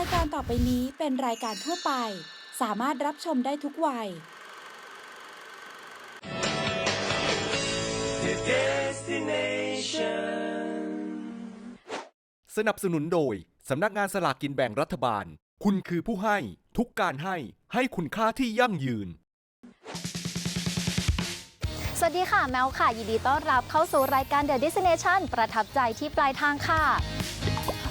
ายการต่อไปนี้เป็นรายการทั่วไป สามารถรับชมได้ทุกวัยสนับสนุนโดย สำนักงานสลากกินแบ่งรัฐบาล คุณคือผู้ให้ ทุกการให้ ให้คุณค่าที่ยั่งยืน สวัสดีค่ะแมวค่ะ ยินดีต้อนรับเข้าสู่รายการ The Destination ประทับใจที่ปลายทางค่ะ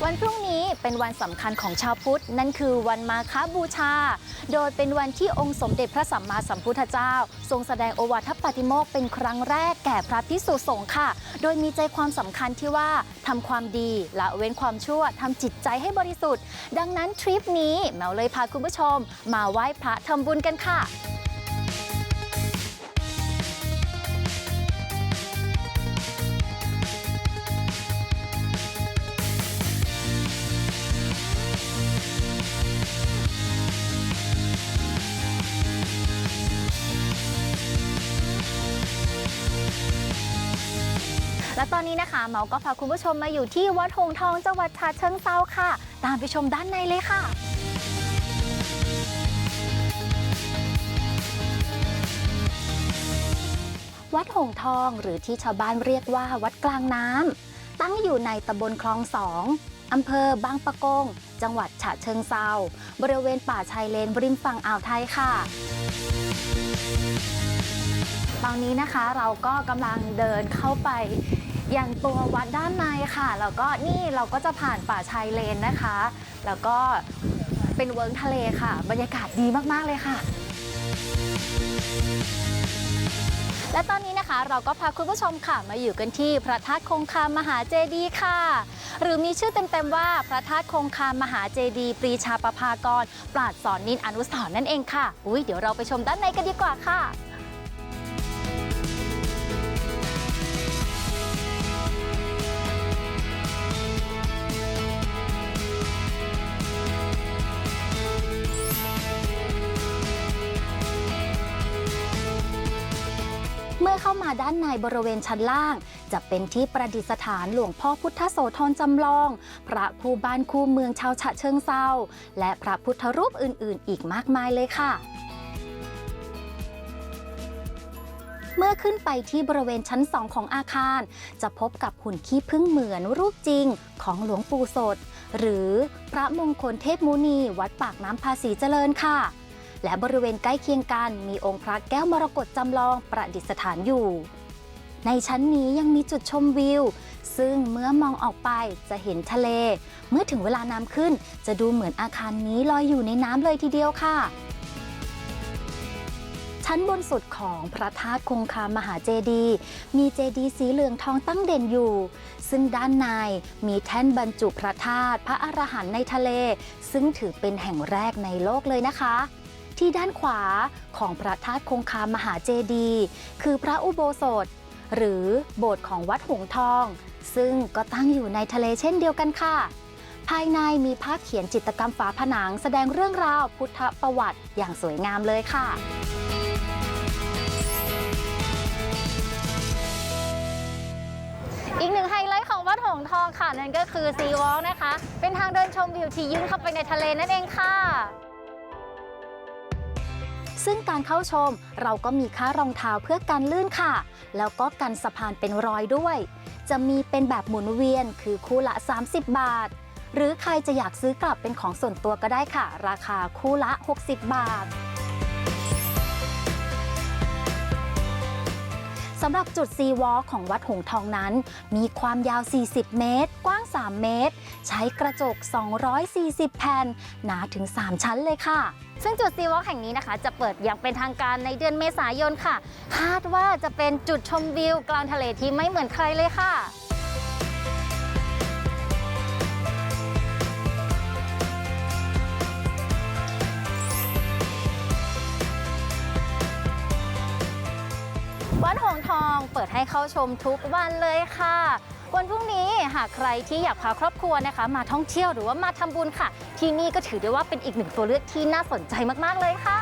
วันพรุ่งนี้เป็นวันสำคัญของชาวพุทธ นั่นคือวันมาฆบูชา โดยเป็นวันที่องค์สมเด็จพระสัมมาสัมพุทธเจ้า ทรงแสดงโอวาทปาติโมกข์เป็นครั้งแรกแก่พระพิสุสงฆ์ค่ะ โดยมีใจความสำคัญที่ว่าทำความดีละเว้นความชั่วทำจิตใจให้บริสุทธิ์ ดังนั้นทริปนี้แมวเลยพาคุณผู้ชม มาไหว้พระทำบุญกันค่ะ เมาก็พาคุณผู้ชมมาอยู่ที่วัดหงทองจังหวัดฉะเชิงเซาค่ะ ตามไปชมด้านในเลยค่ะวัดหงทองหรือที่ชาวบ้านเรียกว่าวัดกลางน้ำตั้งอยู่ในตำบลคลองสองอำเภอบางปะกง จังหวัดฉะเชิงเซาบริเวณป่าชายเลนริมฝั่งอ่าวไทยค่ะ ตอนนี้นะคะเราก็กำลังเดินเข้าไปอยังตัววัดด้านในค่ะ แล้วก็นี่เราก็จะผ่านป่าชายเลนนะคะ แล้วก็เป็นเวิร์กทะเลค่ะ บรรยากาศดีมาก ๆ เลยค่ะ และตอนนี้นะคะเราก็พาคุณผู้ชมค่ะ มาอยู่กันที่พระธาตุคงคามหาเจดีย์ค่ะ หรือมีชื่อเต็ม ๆ ว่าพระธาตุคงคามหาเจดีย์ปรีชาประภากร ปราดสอนนินอนุสรณ์นั่นเองค่ะ อุ้ยเดี๋ยวเราไปชมด้านในกันดีกว่าค่ะ เข้ามาด้านในบริเวณชั้นล่าง จะเป็นที่ประดิษฐานหลวงพ่อพุทธโสธรจำลอง พระคู่บ้านคู่เมืองชาวฉะเชิงเซาและพระพุทธรูปอื่น ๆ อีกมากมายเลยค่ะเมื่อขึ้นไปที่บริเวณชั้นสองของอาคาร จะพบกับหุ่นขี้ผึ้งเหมือนรูปจริงของหลวงปู่สด หรือพระมงคลเทพมุนีวัดปากน้ำภาษีเจริญค่ะ และบริเวณใกล้เคียงกันมีองค์พระแก้วมรกตจำลองประดิษฐานอยู่ ในชั้นนี้ยังมีจุดชมวิว ซึ่งเมื่อมองออกไปจะเห็นทะเล เมื่อถึงเวลาน้ำขึ้น จะดูเหมือนอาคารนี้ลอยอยู่ในน้ำเลยทีเดียวค่ะชั้นบนสุดของพระธาตุคงคามหาเจดีย์มีเจดีย์สีเหลืองทองตั้งเด่นอยู่ ซึ่งด้านในมีแท่นบรรจุพระธาตุพระอรหันต์ในทะเล ซึ่งถือเป็นแห่งแรกในโลกเลยนะคะ ที่ด้านขวาของพระธาตุคงคามหาเจดีย์คือพระอุโบสถ หรือโบสถ์ของวัดหงทอง ซึ่งก็ตั้งอยู่ในทะเลเช่นเดียวกันค่ะ ภายในมีภาพเขียนจิตรกรรมฝาผนังแสดงเรื่องราวพุทธประวัติอย่างสวยงามเลยค่ะอีกหนึ่งไฮไลท์ของวัดหงทองค่ะ นั่นก็คือซีวอลนะคะ เป็นทางเดินชมวิวที่ยื่นเข้าไปในทะเลนั่นเองค่ะ ซึ่งการเข้าชมเราก็มีค่ารองเท้าเพื่อกันลื่นค่ะ แล้วก็กันสะพานเป็นรอยด้วย จะมีเป็นแบบหมุนเวียนคือคู่ละ 30 บาท หรือใครจะอยากซื้อกลับเป็นของส่วนตัวก็ได้ค่ะ ราคาคู่ละ 60 บาทสำหรับจุดซีวอลของวัดหงทองนั้น มีความยาว 40 เมตร กว้าง 3 เมตร ใช้กระจก 240 แผ่น หนาถึง 3 ชั้นเลยค่ะ ซึ่งจุดซีวอล์แห่งนี้นะคะ จะเปิดอย่างเป็นทางการในเดือนเมษายนค่ะ คาดว่าจะเป็นจุดชมวิวกลางทะเลที่ไม่เหมือนใครเลยค่ะวัดหงทองเปิดให้เข้าชมทุกวันเลยค่ะ วันพรุ่งนี้หากใครที่อยากพาครอบครัวนะคะ มาท่องเที่ยวหรือว่ามาทำบุญค่ะ ที่นี่ก็ถือได้ว่าเป็นอีกหนึ่งตัวเลือกที่น่าสนใจมากๆเลยค่ะ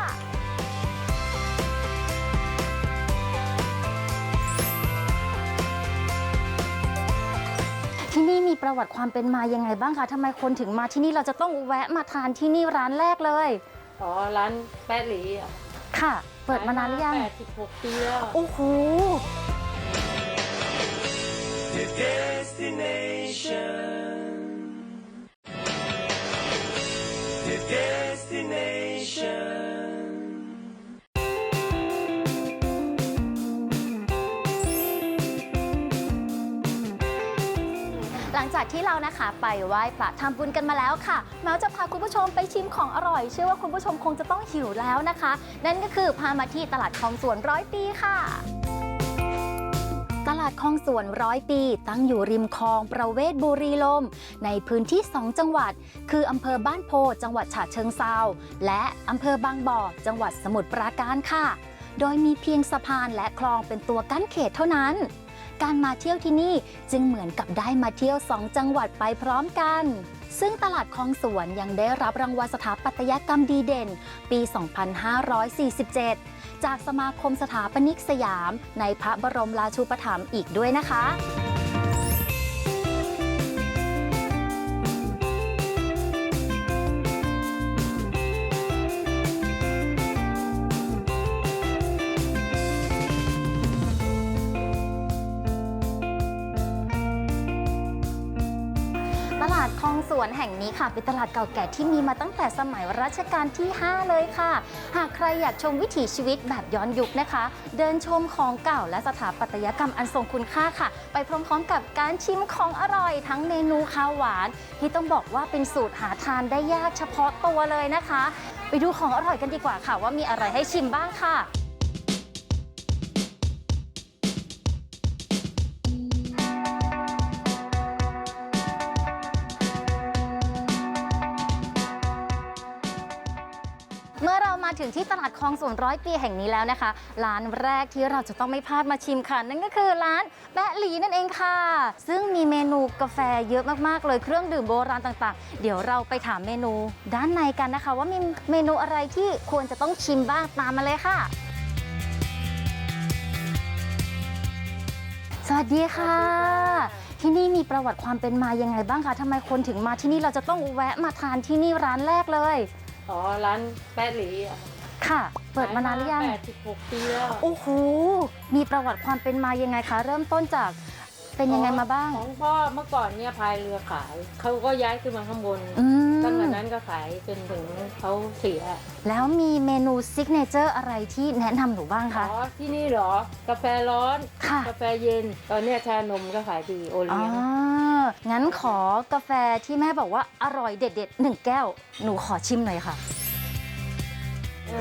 ที่นี่มีประวัติความเป็นมายังไงบ้างคะทำไมคนถึงมาที่นี่เราจะต้องแวะมาทานที่นี่ร้านแรกเลย อ๋อ ร้านแป๊ะหลีอะค่ะ เปิดมานานหรือยังแปดสิบหกปีแล้ว โอ้โห The destination. The destination. หลังจากที่เรานะคะไปไหว้พระทำบุญกันมาแล้วค่ะแม้จะพาคุณผู้ชมไปชิมของอร่อย เชื่อว่าคุณผู้ชมคงจะต้องหิวแล้วนะคะ นั่นก็คือพามาที่ตลาดคลองสวนร้อยปีค่ะาดคลองสวนร้อยปี ตั้งอยู่ริมคลองประเวศบุรีลม ในพื้นที่ 2 จังหวัด คืออำเภอบ้านโพจังหวัดฉะเชิงเซาและอำเภอบางบ่อ จังหวัดสมุทรปราการค่ะ โดยมีเพียงสะพานและคลองเป็นตัวกั้นเขตเท่านั้น การมาเที่ยวที่นี่จึงเหมือนกับได้มาเที่ยว 2 จังหวัดไปพร้อมกัน ซึ่งตลาดคลองสวนยังได้รับรางวัลสถาปัตยกรรมดีเด่น ปี 2547 จากสมาคมสถาปนิกสยาม ในพระบรมราชูปถัมภ์อีกด้วยนะคะ แห่งนี้ค่ะเป็นตลาดเก่าแก่ที่มีมาตั้งแต่สมัยรัชกาลที่ 5 เลยค่ะ หากใครอยากชมวิถีชีวิตแบบย้อนยุคนะคะ เดินชมของเก่าและสถาปัตยกรรมอันทรงคุณค่าค่ะ ไปพร้อมๆ กับการชิมของอร่อย ทั้งเมนูข้าวหวาน ที่ต้องบอกว่าเป็นสูตรหาทานได้ยากเฉพาะตัวเลยนะคะ ไปดูของอร่อยกันดีกว่าค่ะ ว่ามีอะไรให้ชิมบ้างค่ะ ถึงที่ตลาดคลองสวนร้อยปีแห่งนี้แล้วนะคะ ร้านแรกที่เราจะต้องไม่พลาดมาชิมค่ะ นั่นก็คือร้านแปะหลีนั่นเองค่ะ ซึ่งมีเมนูกาแฟเยอะมากๆเลยเครื่องดื่มโบราณต่างๆ เดี๋ยวเราไปถามเมนูด้านในกันนะคะ ว่ามีเมนูอะไรที่ควรจะต้องชิมบ้างตามมาเลยค่ะ สวัสดีค่ะ ที่นี่มีประวัติความเป็นมายังไงบ้างคะทำไมคนถึงมาที่นี่เราจะต้องแวะมาทานที่นี่ร้านแรกเลย อ๋อ ร้านแป๊ะหลีอะค่ะ เปิดมานานหรือยังแปดสิบหกปีแล้ว โอ้โห มีประวัติความเป็นมายังไงคะ เริ่มต้นจาก เป็นยังไงมาบ้าง ของพ่อเมื่อก่อนเนี่ยพายเรือขาย เขาก็ย้ายขึ้นมาข้างบนอืม ตั้งแต่นั้นก็ขายจนถึงเขาเสียแล้วมีเมนูซิกเนเจอร์อะไรที่แนะนำหนูบ้างอ๋คะ อที่นี่เหรอกาแฟร้อน ค่ะ กาแฟเย็น ตอนเนี้ยชานมก็ขายดีโออ๋เลี้อยงงั้นขอกาแฟที่แม่บอกว่าอร่อยเด็ดๆหนึ่งแก้ว หนูขอชิมหน่อยค่ะ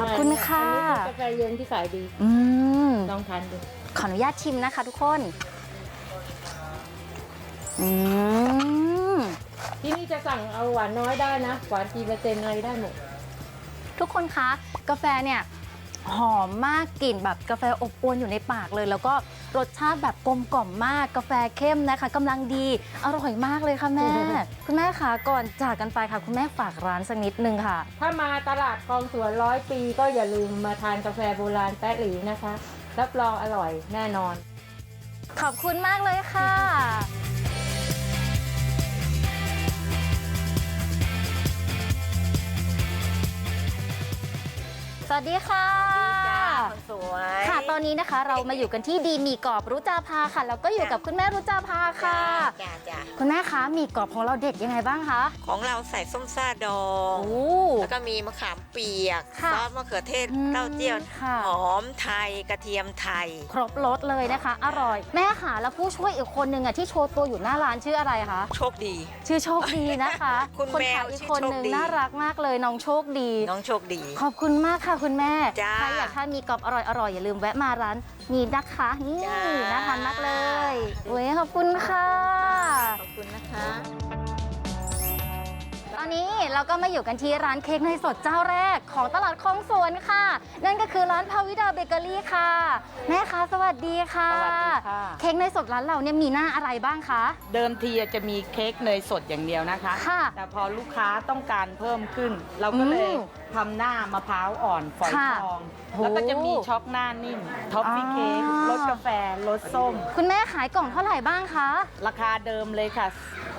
ขอบคุณค่ะ อันนี้คือกาแฟเย็นที่ขายดีอืม ลองทานดู ขออนุญาตชิมนะคะทุกคน อืมที่นี่จะสั่งเอาหวานน้อยได้นะ หวานกี่เปอร์เซ็นต์อะไรได้หมด ทุกคนคะ กาแฟเนี่ยหอมมากกลิ่นแบบกาแฟอบอวนอยู่ในปากเลย แล้วก็รสชาติแบบกลมกล่อมมากกาแฟเข้มนะคะกำลังดีอร่อยมากเลยค่ะแม่ คุณแม่คะก่อนจากกันไปค่ะ คุณแม่ฝากร้านสักนิดนึงค่ะ ถ้ามาตลาดคลองสวนร้อยปี ก็อย่าลืมมาทานกาแฟโบราณแป๊ะหลีนะคะรับรองอร่อยแน่นอน ขอบคุณมากเลยค่ะ สวัสดีค่ะ คนสวย ค่ะ ตอนนี้นะคะเรามาอยู่กันที่ดีมีกรอบรุจาภาค่ะ แล้วก็อยู่กับคุณแม่รุจาภาค่ะ จ้าจ้าคุณแม่คะมีกรอบของเราเด็ดยังไงบ้างคะ ของเราใส่ส้มซ่าดอง โอ้ แล้วก็มีมะขามเปียกค่ะซอสมะเขือเทศอืมเต้าเจี้ยว ค่ะ หอมไทยกระเทียมไทย ครบรสเลยนะคะ อร่อย แม่ค่ะแล้วผู้ช่วยอีกคนนึงอะที่โชว์ตัวอยู่หน้าร้านชื่ออะไรคะ โชคดี ชื่อโชคดีนะคะคุณนแมวขายอีกชื่อคนโชคนึงดี น่ารักมากเลยน้องโชคดี น้องโชคดี ขอบคุณมากค่ะคุณแม่จ้า ใครอยากถ้ามีกรอบอร่อยๆ อย่าลืมแวะมาร้านนี้นะคะ นี่จ้าน่าทานมากเลยเว้ยขอบคุณค่ะ ขอบคุณนะคะต อนนี้เราก็มาอยู่กันที่ร้านเค้กในยสดเจ้าแรกของตลาดคลองสวนค่ะ นั่นก็คือร้านพาวิดาเบเกอรี่ค่ะ แม่คะสวัสดีค่ะ สวัสดีค่ะ เค้กในยสดร้านเราเนี่ยมีหน้าอะไรบ้างคะ เดิมทีจะมีเค้กเนยสดอย่างเดียวนะคะ ค่ะ แต่พอลูกค้าต้องการเพิ่มขึ้น เราก็เลยอืมทำหน้ามะพร้าวอ่อนฝอยค่ะทอง โหแล้วก็จะมีช็อกหน้านิ่มท็อฟฟี่อ๋อเค้กรสกาแฟรสส้ม คุณแม่ขายกล่องเท่าไหร่บ้างคะ ราคาเดิมเลยค่ะ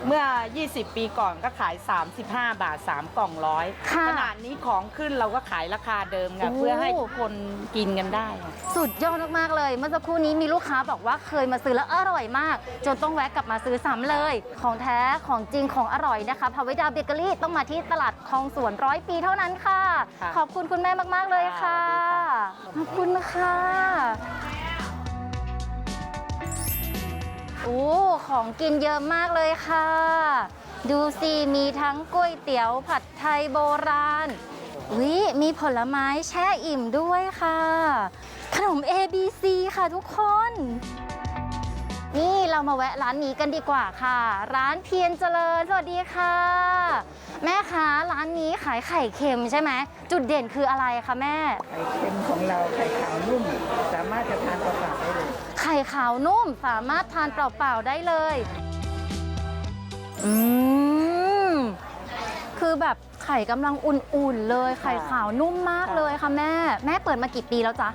เมื่อ 20 ปีก่อนก็ขาย 35บาท 3 กล่องร้อยค่ะขนาดนี้ของขึ้นเราก็ขายราคาเดิมค่ะโอ้ เพื่อให้ทุกคนกินกันได้ค่ะ สุดยอดมากๆเลย เมื่อสักครู่นี้มีลูกค้าบอกว่าเคยมาซื้อแล้วอร่อยมาก จนต้องแวะกลับมาซื้อซ้ำเลย ของแท้ของจริงของอร่อยนะคะพาวิดาเบเกอรี่ต้องมาที่ตลาดคลองสวนร้อยปีเท่านั้นค่ะ ค่ะขอบคุณคุณแม่มากๆเลยค่ะค่ะขอบคุณค่ะ โอ้ ของกินเยอะมากเลยค่ะ ดูสิ มีทั้งก๋วยเตี๋ยวผัดไทยโบราณวิมีผลไม้แช่อิ่มด้วยค่ะ ขนม ABC ค่ะทุกคน นี่เรามาแวะร้านนี้กันดีกว่าค่ะ ร้านเพียรเจริญ สวัสดีค่ะ แม่คะร้านนี้ขายไข่เค็มใช่ไหม จุดเด่นคืออะไรคะแม่ ไข่เค็มของเราไข่ขาวนุ่ม สามารถจะทานเปล่าๆได้เลย ไข่ขาวนุ่มสามารถทานเปล่าๆได้เลย อืม คือแบบไข่กำลังอุ่นๆเลย ไข่ขาวนุ่มมากเลยค่ะแม่ แม่เปิดมากี่ปีแล้วจ๊ะ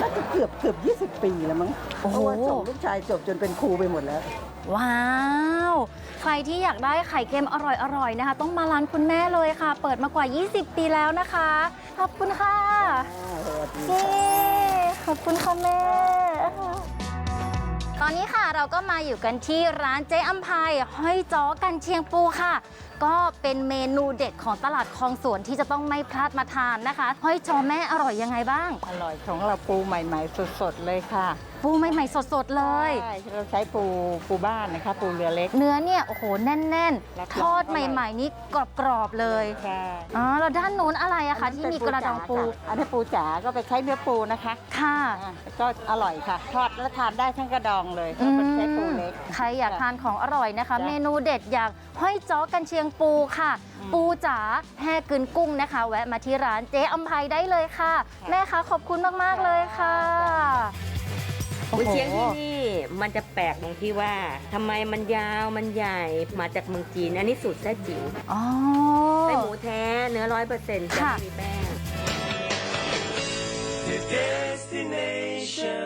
น่าจะเกือบเกือบ 20 ปีแล้วมั้งโอ้เพโห ราะว่าส่งลูกชายจบจนเป็นครูไปหมดแล้ว ว้าว ใครที่อยากได้ไข่เค็มอร่อยๆนะคะ ต้องมาร้านคุณแม่เลยค่ะ เปิดมากว่า 20 ปีแล้วนะคะ ขอบคุณค่ะสวัสดีเย้ขอบคุณค่ะแม่ ตอนนี้ค่ะเราก็มาอยู่กันที่ร้านเจ๊อัมพายห้อยจ้อกันเชียงปูค่ะ ก็เป็นเมนูเด็ดของตลาดคลองสวนที่จะต้องไม่พลาดมาทานนะคะห้อยจ้อแม่อร่อยยังไงบ้าง อร่อยของเราปูใหม่ ๆ สดๆเลยค่ะ ปูใหม่ๆสดๆเลยใช่เราใช้ปูปูบ้านนะคะ ปูเรือเล็ก เนื้อเนี่ยโอ้โหแน่นรับๆทอดใหม่ ๆ นี่กรอบๆเลยใช่อ๋อแล้วด้านนู้นอะไรอะคะที่มีกระดองปูอันนี้ปูจ๋าก็ไปใช้เนื้อปูนะคะค่ะ อะก็อร่อยค่ะ ทอดแล้วทานได้ทั้งกระดองเลยเพราะมันใช้ปูเล็ก ใครอยากทานของอร่อยนะคะ จ้ะ เมนูเด็ดอย่างห้อยจ้อกันเชียงปูค่ะอืมปูจ๋าแห่กึนกุ้งนะคะ แวะมาที่ร้านเจ๊อัมภัยได้เลยค่ะ แม่คะขอบคุณมาก ๆ เลยค่ะโอ้กุยโหเชียงที่นี่มันจะแปลกตรงที่ว่าทำไมมันยาวมันใหญ่มาจากเมืองจีน อันนี้สูตรแท้จิ๋วอ๋อไส้หมูแท้เนื้อร้อยเปอร์เซ็นต์จะค่ะไม่มีแป้ง The destination.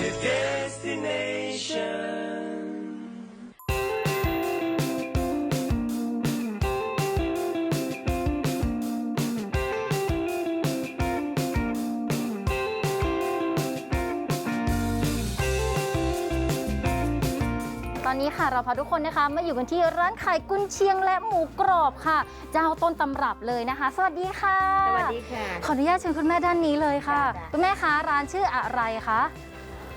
The destination. ตอนนี้ค่ะเราพาทุกคนนะคะมาอยู่กันที่ร้านขายกุนเชียงและหมูกรอบค่ะ เจ้าต้นตำรับเลยนะคะ สวัสดีค่ะ สวัสดีค่ะ ขออนุญาตเชิญคุณแม่ด้านนี้เลยค่ะจ้ะคุณแม่คะร้านชื่ออะไรคะ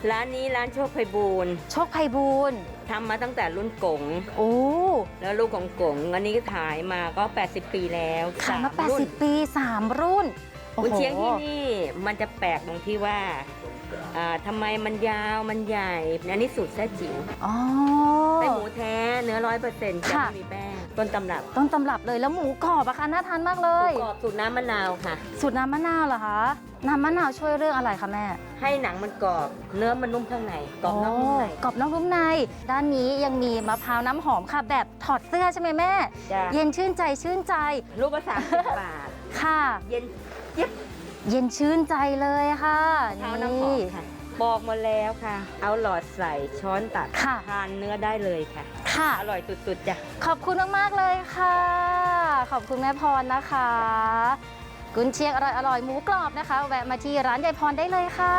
ร้านนี้ร้านโชคไพบูลย์โชคไพบูลย์ทำมาตั้งแต่รุ่นกง โอ้แล้วลูกของกงอันนี้ก็ขายมาก็ 80 ปีแล้วขายมาสรุ่น80 ปี 3 รุ่นโอ้กุยโหเชียงที่นี่มันจะแปลกตรงที่ว่าอ่า ทำไมมันยาวมันใหญ่อันนี้สูตรแท้จิ๋วอ๋อ ไส้หมูแท้เนื้อร้อยเปอร์เซ็นต์จะค่ะ ไม่มีแป้งต้นตำรับต้นตำรับเลยแล้วหมูกรอบอะคะน่าทานมากเลหมูย กรอบสูตรน้ำมะนาวค่ะ สูตรน้ำมะนาวเหรอคะน้ำมะนาวช่วยเรื่องอะไรคะแม่ให้หนังมันกรอบ เนื้อมันนุ่มข้างในกรอบนอกนุ่มในกรอบนอกนุ่มใน ด้านนี้ยังมีมะพร้าวน้ำหอมค่ะ แบบถอดเสื้อใช่ไหมแม่ จ้ะ เย็นชื่นใจชื่นใจลูกละสามสิบบาท ค่ะ เย็นเจี๊ยบ เย็นชื่นใจเลยค่ะเท้าน้ำหอมค่ะ บอกมาแล้วค่ะ เอาหลอดใส่ช้อนตัดค่ะ ทานเนื้อได้เลยค่ะ ค่ะ อร่อยสุดๆจ้ะ ขอบคุณมาก ๆ เลยค่ะ ขอบคุณแม่พรนะคะ กุนเชียงอร่อยอร่อยๆหมูกรอบนะคะ แวะมาที่ร้านยายพรได้เลยค่ะ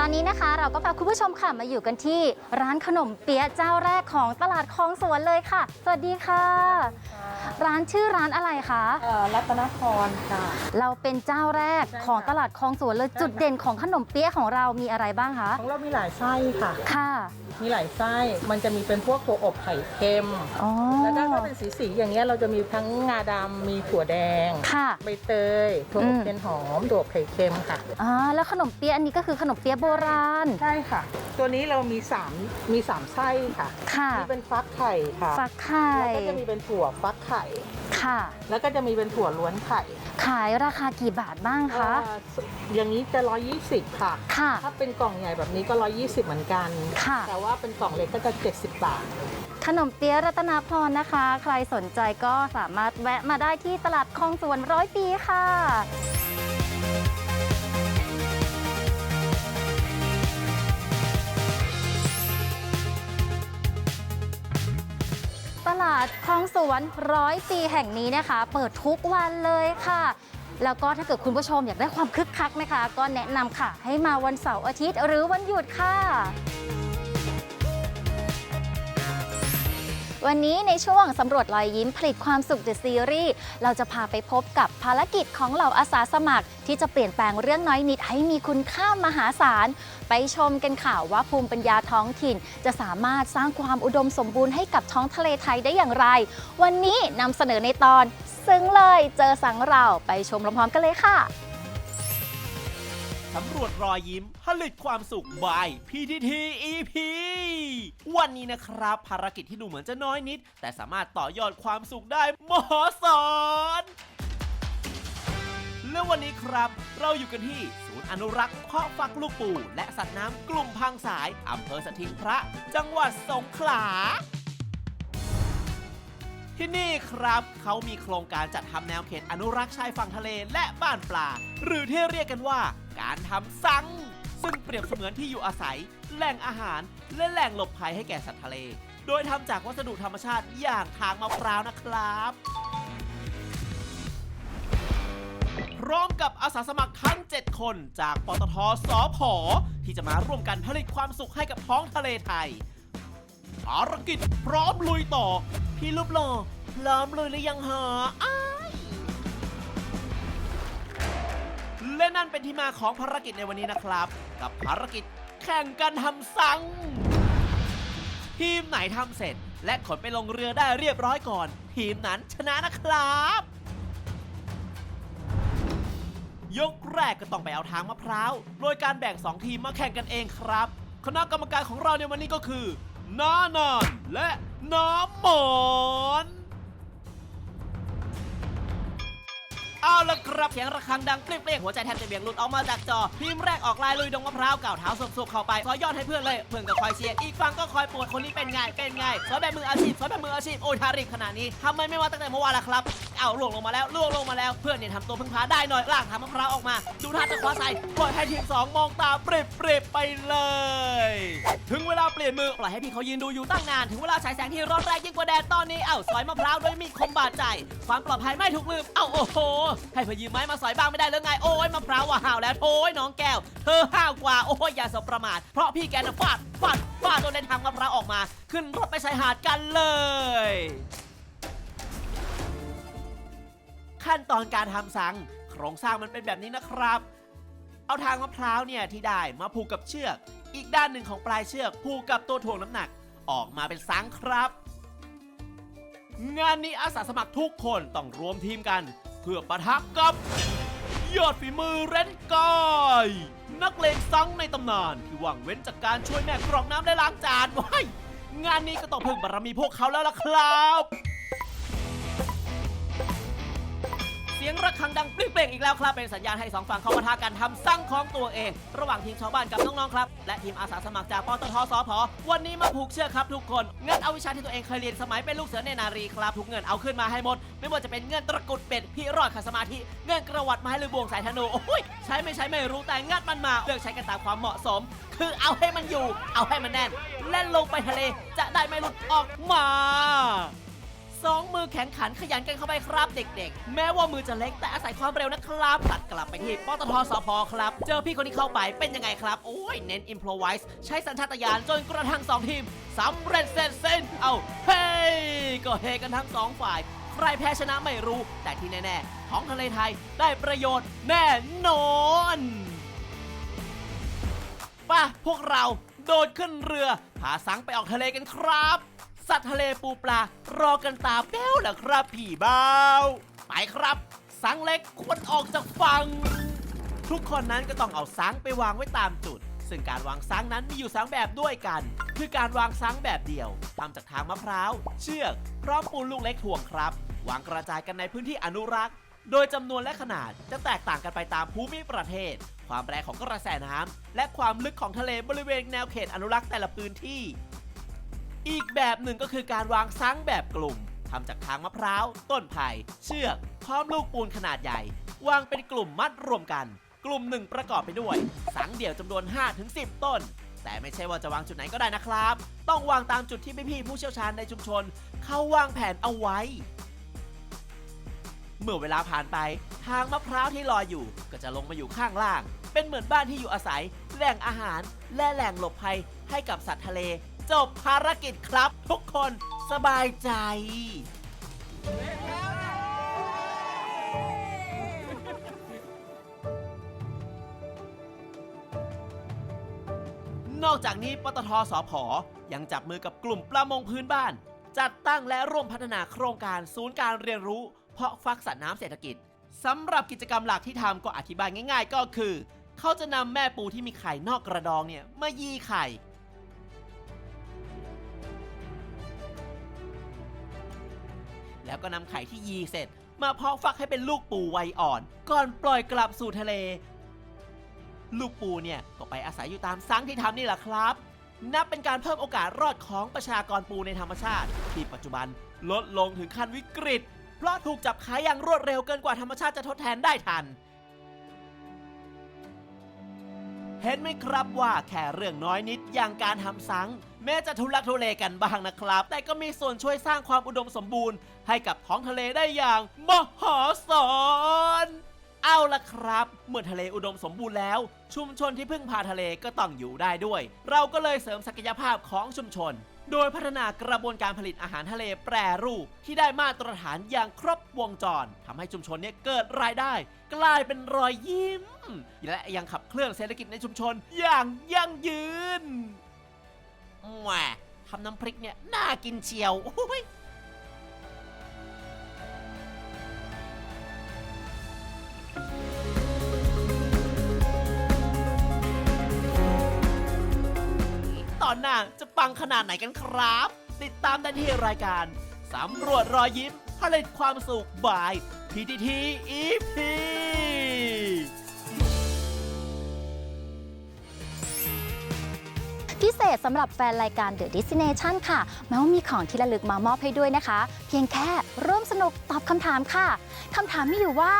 ตอนนี้นะคะเราก็พาคุณผู้ชมค่ะมาอยู่กันที่ร้านขนมเปี๊ยะเจ้าแรกของตลาดคลองสวนเลยค่ะ สวัสดีค่ะ ร้านชื่อร้านอะไรคะเอ่อรัตนพรค่ะ เราเป็นเจ้าแรกใช่ค่ะของตลาดคลองสวนเลยจุดเด่นของขนมเปี๊ยะของเรามีอะไรบ้างคะของเรามีหลายไส้ค่ะ ค่ะ มีหลายไส้ มันจะมีเป็นพวกถั่วอบไข่เค็ม อ๋อแล้วก็ถ้าเป็นสีๆอย่างเงี้ยเราจะมีทั้งงาดำมีถั่วแดง ค่ะ ใบเตย ถั่วอบอืม เป็นหอมถั่วอบไข่เค็มค่ะ อ่าแล้วขนมเปี๊ยะอันนี้ก็คือขนมเปี๊ยะโบราณ ใช่ค่ะ ตัวนี้เรามี3มี3ไส้ค่ะค่ะนี่เป็นฟักไข่ค่ะ ฟักไข่ แล้วก็จะมีเป็นถั่วฟักไข่ ค่ะ แล้วก็จะมีเป็นถั่วล้วนไข่ ขายราคากี่บาทบ้างคะอ่าอย่างนี้จะ120 ค่ะ ค่ะ ถ้าเป็นกล่องใหญ่แบบนี้ก็ 120 เหมือนกัน ค่ะ แต่ว่าเป็นกล่องเล็กก็จะ 70 บาทขนมเปี๊ยะรัตนาพรนะคะ ใครสนใจก็สามารถแวะมาได้ที่ตลาดคลองสวนร้อยปีค่ะ คลองสวนร้อยปีแห่งนี้นะคะ เปิดทุกวันเลยค่ะ แล้วก็ถ้าเกิดคุณผู้ชมอยากได้ความคึกคักนะคะ ก็แนะนำค่ะ ให้มาวันเสาร์อาทิตย์หรือวันหยุดค่ะ วันนี้ในช่วงสำรวจรอยยิ้มผลิตความสุข The Series เราจะพาไปพบกับภารกิจของเหล่าอาสาสมัคร ที่จะเปลี่ยนแปลงเรื่องน้อยนิดให้มีคุณค่ามหาศาล ไปชมกันค่ะว่าภูมิปัญญาท้องถิ่น จะสามารถสร้างความอุดมสมบูรณ์ให้กับท้องทะเลไทยได้อย่างไร วันนี้นำเสนอในตอน ซึ้งเลยเจอสังเราไปชมพร้อมๆกันเลยค่ะ สำรวจรอยยิ้มผลิตความสุขบาย PTT EP วันนี้นะครับ ภารกิจที่ดูเหมือนจะน้อยนิด แต่สามารถต่อยอดความสุขได้มหาศาลและวันนี้ครับ เราอยู่กันที่ศูนย์อนุรักษ์เพาะฟักลูกปู และสัตว์น้ำกลุ่มพังสายอำเภอสถิงพระ จังหวัดสงขลา ที่นี่ครับเขามีโครงการจัดทำแนวเขตอนุรักษ์ชายฝั่งทะเลและบ้านปลา หรือที่เรียกกันว่าการทำซัง ซึ่งเปรียบเสมือนที่อยู่อาศัย แหล่งอาหาร และแหล่งหลบภัยให้แก่สัตว์ทะเล โดยทำจากวัสดุธรรมชาติอย่างทางมะพร้าวนะครับ พร้อมกับอาสาสมัครทั้ง 7 คนจากปตทสอพอที่จะมาร่วมกันผลิตความสุขให้กับท้องทะเลไทยภารกิจพร้อมลุยต่อ พี่รูปหล่อพร้อมลุยหรือยังหาอ้ายและนั่นเป็นที่มาของภารกิจในวันนี้นะครับ กับภารกิจแข่งกันทำซัง ทีมไหนทำเสร็จ และขนไปลงเรือได้เรียบร้อยก่อน ทีมนั้นชนะนะครับ ยกแรกก็ต้องไปเอาทางมะพร้าว โดยการแบ่ง 2 ทีมมาแข่งกันเองครับ คณะกรรมการของเราในวันนี้ก็คือ น้านานและน้ำหมอน เอาละครับเสียงระฆังดังเปรี้ยงๆหัวใจแทบจะเบี่ยงหลุดออกมาจากจอ ทีมแรกออกลายลุยดงมะพร้าวเก่าเท้าสุกๆเข้าไปซอยยอดให้เพื่อนเลย เพื่อนก็คอยเชียร์อีกฝั่งก็คอยปวดคนนี้เป็นไงเป็นไงสอยแบบมืออาชีพสอยแบบมืออาชีพโอ้ยทาริบขนาดนี้ทำไมไม่มาตั้งแต่เมื่อวานล่ะครับเอาล่วงลงมาแล้วล่วงลงมาแล้วเพื่อนเนี่ยทำตัวพึ่งพาได้หน่อยลากทางมะพร้าวออกมาดูท่าจะคว้าใส่ปล่อยให้ทีมสองมองตาปริบปริบไปเลย ถึงเวลาเปลี่ยนมือปล่อยให้พี่เขายืนดูอยู่ตั้งนานถึงเวลาฉายแสงที่ร้อนแรงยิ่งกว่าแดดตอนนี้เอ้าสอยมะพร้าวโดยมีดคมบาดใจ ความปลอดภัยไม่ถูกลืมเอ้าโอ้โหให้พยืมไม้มาสอยบ้างไม่ได้เลยไง โอ้ยมะพร้าวว่าห่าวแล้วโอ้ยน้องแก้ว เธอห้าวกว่า โอ้ยอย่าสบประมาท เพราะพี่แกน่ะฟาดฟาดฟาดจนได้ทางมะพร้าวออกมา ขึ้นรถไปชายหาดกันเลย ขั้นตอนการทำสัง โครงสร้างมันเป็นแบบนี้นะครับ เอาทางมะพร้าวเนี่ยที่ได้มาผูกกับเชือก อีกด้านหนึ่งของปลายเชือกผูกกับตัวถ่วงน้ำหนัก ออกมาเป็นสังครับงานนี้อาสาสมัครทุกคนต้องรวมทีมกัน เพื่อปะทะกับ ยอดฝีมือเรนกายนักเลงซังในตำนานที่หวังเว้นจากการช่วยแม่กรอกน้ำและล้างจานว้ายงานนี้ก็ต้องพึ่งบารมีพวกเขาแล้วล่ะครับ เสียงระฆังดังเปรี้ยงอีกแล้วครับ เป็นสัญญาณให้สองฝั่งเข้าปะทะกันทำสร้างของตัวเอง ระหว่างทีมชาวบ้านกับน้องๆครับ และทีมอาสาสมัครจากปตทสพวันนี้มาผูกเชือกครับทุกคนเงินเอาวิชาที่ตัวเองเคยเรียนสมัยเป็นลูกเสือเนนารีครับทุกเงินเอาขึ้นมาให้หมด ไม่ว่าจะเป็นเงินตะกุดเป็ดพี่รอดขัดสมาธิเงินกระวัดไม้หรือบวงสายธนูโอ้ยใช้ไม่ใช้ไม่รู้แต่งัดมันมาเลือกใช้กันตามความเหมาะสม คือเอาให้มันอยู่ เอาให้มันแน่นเล่นลงไปทะเลจะได้ไม่หลุดออกมา สองมือแข็งขันขยันกันเข้าไปครับเด็กๆ แม้ว่ามือจะเล็กแต่อาศัยความเร็วนะครับตัดกลับไปที่ปตทสพครับ เจอพี่คนนี้เข้าไปเป็นยังไงครับ โอ้ยเน้น improvise ใช้สัญชาตญาณจนกระทั่งสองทีมสำเร็จเสร็จสิ้นเอาเฮ้ยก็เฮกันทั้งสองฝ่ายใครแพ้ชนะไม่รู้ แต่ที่แน่ๆ ท้องทะเลไทยได้ประโยชน์แน่นอนป่ะพวกเราโดดขึ้นเรือ พาสังไปออกทะเลกันครับ สัตว์ทะเลปูปลารอกันตาแป้วแหละครับพี่บ่าไปครับ สังเล็กควรออกจากฝั่งทุกคนนั้นก็ต้องเอาสังไปวางไว้ตามจุด ซึ่งการวางซังนั้นมีอยู่สามแบบด้วยกัน คือการวางซังแบบเดียวทำจากทางมะพร้าว เชือก พร้อมปูนลูกเล็กถ่วงครับ วางกระจายกันในพื้นที่อนุรักษ์ โดยจำนวนและขนาดจะแตกต่างกันไปตามภูมิประเทศ ความแรงของกระแสน้ำและความลึกของทะเลบริเวณแนวเขตอนุรักษ์แต่ละพื้นที่ อีกแบบหนึ่งก็คือการวางซังแบบกลุ่มทำจากทางมะพร้าว ต้นไผ่ เชือก พร้อมลูกปูนขนาดใหญ่ วางเป็นกลุ่มมัดรวมกัน กลุ่มหนึ่งประกอบไปด้วย สังเดี่ยวจำนวน 5-10 ต้น แต่ไม่ใช่ว่าจะวางจุดไหนก็ได้นะครับ ต้องวางตามจุดที่พี่ๆผู้เชี่ยวชาญในชุมชน เขาวางแผนเอาไว้ เมื่อเวลาผ่านไป ทางมะพร้าวที่ลอยอยู่ ก็จะลงมาอยู่ข้างล่าง เป็นเหมือนบ้านที่อยู่อาศัย แหล่งอาหาร และแหล่งหลบภัยให้กับสัตว์ทะเล จบภารกิจครับ ทุกคนสบายใจ นอกจากนี้ปตทสพยังจับมือกับกลุ่มประมงพื้นบ้าน จัดตั้งและร่วมพัฒนาโครงการศูนย์การเรียนรู้ เพาะฟักสัตว์น้ำเศรษฐกิจสำหรับกิจกรรมหลักที่ทำก็อธิบายง่าย ๆ ก็คือ เขาจะนำแม่ปูที่มีไข่นอกกระดองเนี่ยมายีไข่ แล้วก็นำไข่ที่ยีเสร็จ มาเพาะฟักให้เป็นลูกปูวัยอ่อน ก่อนปล่อยกลับสู่ทะเล ลูกปูเนี่ยก็ไปอาศัยอยู่ตามซังที่ทำนี่แหละครับ นับเป็นการเพิ่มโอกาสรอดของประชากรปูในธรรมชาติ ที่ปัจจุบันลดลงถึงขั้นวิกฤต เพราะถูกจับขายอย่างรวดเร็วเกินกว่าธรรมชาติจะทดแทนได้ทันเห็นไหมครับว่าแค่เรื่องน้อยนิดอย่างการทำซังแม้จะทุลักทุเลกันบ้างนะครับ แต่ก็มีส่วนช่วยสร้างความอุดมสมบูรณ์ ให้กับท้องทะเลได้อย่างมหาศาลเอาละครับ เมื่อทะเลอุดมสมบูรณ์แล้ว ชุมชนที่พึ่งพาทะเลก็ต้องอยู่ได้ด้วย เราก็เลยเสริมศักยภาพของชุมชน โดยพัฒนากระบวนการผลิตอาหารทะเลแปรรูป ที่ได้มาตรฐานอย่างครบวงจรทำให้ชุมชนเนี้เกิดรายได้ กลายเป็นรอยยิ้ม และยังขับเคลื่อนเศรษฐกิจในชุมชนอย่างยั่งยืน แหมทำน้ำพริกเนี่ย น่ากินเชียวโอ้ยตอนหน้าจะปังขนาดไหนกันครับ ติดตามได้ที่รายการสำรวจรอยยิ้มผลิตความสุขบาย PTT EP พิ พิเศษสำหรับแฟนรายการ The Destination ค่ะแม้ว่ามีของที่ระลึกมามอบให้ด้วยนะคะ เพียงแค่ร่วมสนุกตอบคำถามค่ะคำถามมีอยู่ว่า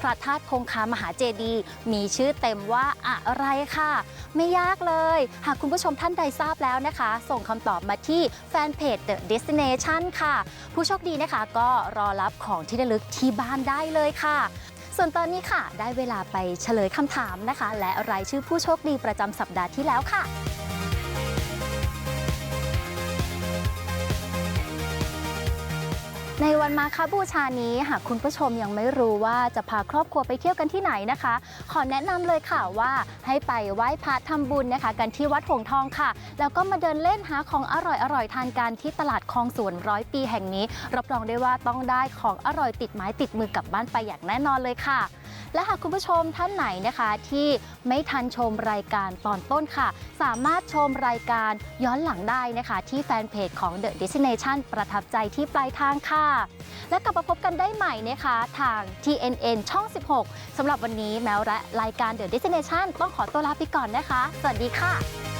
พระธาตุคงคามหาเจดีย์มีชื่อเต็มว่าอะไรค่ะ ไม่ยากเลย หากคุณผู้ชมท่านใดทราบแล้วนะคะ ส่งคำตอบมาที่แฟนเพจ The Destination ค่ะ ผู้โชคดีนะคะ ก็รอรับของที่ระลึกที่บ้านได้เลยค่ะส่วนตอนนี้ค่ะ ได้เวลาไปเฉลยคำถามนะคะ และรายชื่อผู้โชคดีประจำสัปดาห์ที่แล้วค่ะ ในวันมาคบูชานี้หากคุณผู้ชมยังไม่รู้ว่าจะพาครอบครัวไปเที่ยวกันที่ไหนนะคะ ขอแนะนำเลยค่ะว่าให้ไปไหว้พระทำบุญนะคะ กันที่วัดหงทองค่ะ แล้วก็มาเดินเล่นหาของอร่อยๆทานกันที่ตลาดคลองสวนร้อยปีแห่งนี้ รับรองได้ว่าต้องได้ของอร่อยติดไม้ติดมือกลับบ้านไปอย่างแน่นอนเลยค่ะ และหากคุณผู้ชมท่านไหนนะคะที่ไม่ทันชมรายการตอนต้นค่ะ สามารถชมรายการย้อนหลังได้นะคะ ที่แฟนเพจของ The Destination ประทับใจที่ปลายทางค่ะ และกลับมาพบกันได้ใหม่นะคะทาง TNN ช่อง 16สำหรับวันนี้แมวและรายการ The Destination ต้องขอตัวลาไปก่อนนะคะ สวัสดีค่ะ